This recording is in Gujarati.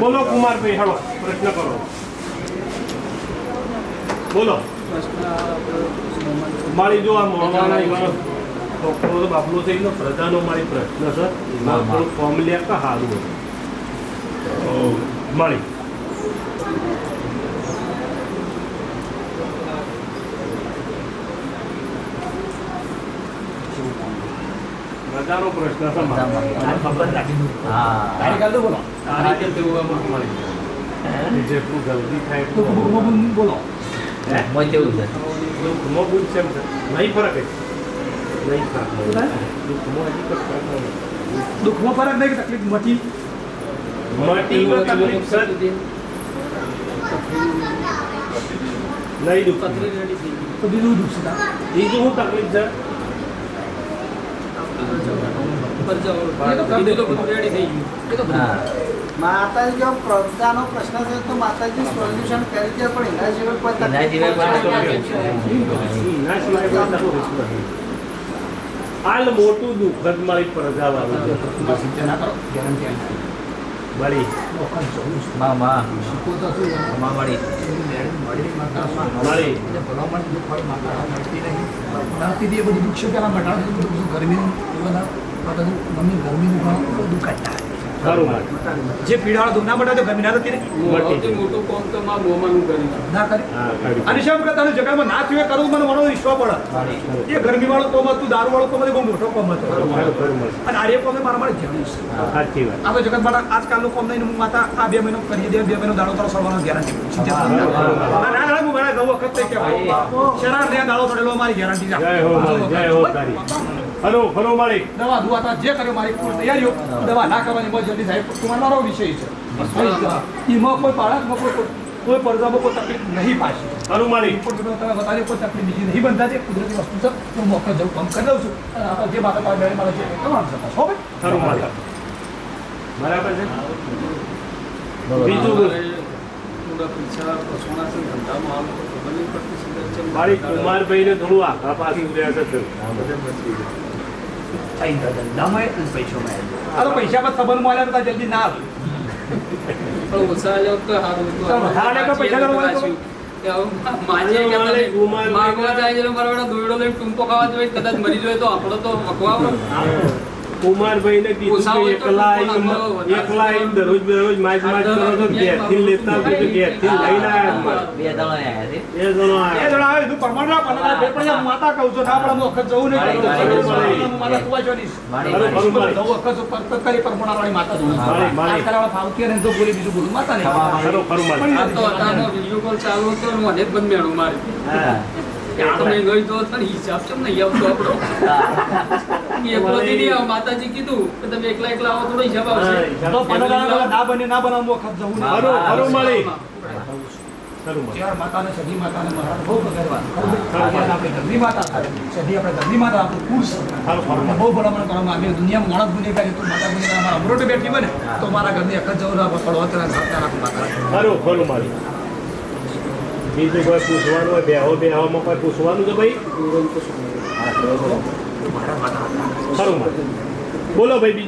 બોલો કુમારભાઈ હળો પ્રશ્ન કરો. બોલો. મારી જો આ મોહવાના બાપલો થઈ ગયો પ્રજાનો મારી પ્રશ્ન છે. મારું થોડું ફોર્મ લે કે સારું હોય. તો પ્રશ્ન છે મારો. તારીખે તેવું મળી જેટલું જલ્દી થાય એટલું બોલો. હે? દુઃખમાં બુદ્ધ છે. એમ છે. નહીં ફરક. નહીં ફરક. દુઃખમાં હજી ફરક નથી. દુઃખમાં ફરક નહીં તકલીફ મટી. મટીમાં તકલીફ છે. નહીં દુઃખ તો બીજું શું તકલીફ છે. માતાજી જો પ્રજાનો પ્રશ્ન છે તો માતાજી સોલ્યુશન કરી દે પણ એના સિવાય કોઈ એના સિવાય. હાલ મોટું દુઃખદ મારી પ્રજાવાળું છે. મળી માં માં છે? મળી મળી ગરમીનું મમ્મી ગરમીનું દુઃખ. જે પીડાવાળા દુઃખ ના મટાડે ના થતી ને મોટું કોમ તો માં કર્યું. ના કરી. અને જગતમાં થયું કરવું મને મનો વિશ્વાસ પડે એ ગરમી વાળો કોમ હતું દારૂ વાળો કોમ બહુ મોટો કોમ હતો. અને આર્ય કોમે મારા માટે જરૂર છે. આ તો જગત માટે આજકાલનું કોમ નહીં હું માતા આ બે મહિનો કરી દે બે મહિનો દાડો તારો સળવાનો ગેરંટી ના ના ના, હું મારા ગૌ વખત કહેવાય શરાર ને દાડો પડેલો મારી ગેરંટી જય હો જય હો તારી. ખરું ખરું મળી દવા ધુવાતા જે કર્યો મારી પૂરી તૈયારીઓ દવા ના કરવાની બહુ જલ્દી સાહેબ. તમારો મારો વિષય છે. એમાં કોઈ બાળકમાં કોઈ કોઈ પડદામાં કોઈ તકલીફ નહીં પાસે ખરું મળી તમે બતાવી કોઈ તકલીફ બીજી નહીં બનતા તે કુદરતી વસ્તુ છે હું મોકલ જવું કામ કરી દઉં છું. જે માતા પાસે મારે છે એ કરવાનું હો ભાઈ? ખરું મળી બરાબર છે? બીજું બોલ. પૈસા પસવાના છે ધંધામાં આવું ખબર નહીં પડતી સિંગર મારી કુમારભાઈને થોડું આખા પાછું રહ્યા છે ધંધામાં પૈસામાં એ. આ તો પૈસા પર સંબંધ મળ્યા તો જલ્દી ના આવે. પણ ઓછા આવ્યો તો સારું તો પૈસા આપણે લેવા હોય તો- કે હવે માજે કે મારે તમે ગુમાર માગવા જાય છે મારા બેટા લઈને ટૂંપો ખાવા જોઈએ. કદાચ મરી જોઈએ તો આપણો તો અખવાવો કુમારભાઈને કીધું કે એકલા એકલા આવીને દરરોજ દરરોજ માઇક માઇક કરો તો ઘેરથી લેતા તો ઘેરથી લઈને આવ્યા બે દળો આયા છે. બે જણો એ બે જણા આવે તું પરમાણ ના પણ બે પણ માતા કહું છું. ના પણ વખત જવું નહીં. મારી, મારી, કુવા જોડીશ. મારી, મળી. નવ વખત પરત કરી પરમાણ વાળી માતા જોઉં છું. મારી, મારી. આજકાલ ફાવતી ને તો પૂરી બીજું બોલું. માતા ને ખરો ખરો મળી. આ તો અતારનો વિડિયો કોલ ચાલુ હતો ને મને બંધ મેળું મારી. હા. તમે ગઈ તો હતો હિસાબ કેમ નહીં આવતો આપણો એકલો થી નહીં માતાજી કીધું કે તમે એકલા એકલા આવો થોડો હિસાબ આવશે તો પંદર ના બને ના બનાવ વખત જવું નહીં. ખરું, ખરું મળી. ખરું મળી. ત્યાર માતાને સધી માતાને મહારાજ બહુ ભગવાન આપણે આપણે માતા સધી આપણે ઘરની માતા આપણું કુળ છે. ખરું, ખરું. આપણે બહુ ભલામણ કરવામાં આવી દુનિયામાં માણસ ગુનેગાર તો માતા ગુનેગાર અમારા અમરોટે બેઠી બને તો મારા ઘરની એક જ જવું ના પડવા તેના ઘરના રાખું માતા ખરું, ખરું મળી. બીજું કોઈ પૂછવાનું હોય બેહો બેહવામાં કોઈ પૂછવાનું છે ભાઈ? ખરું બોલો ભાઈ બીજું.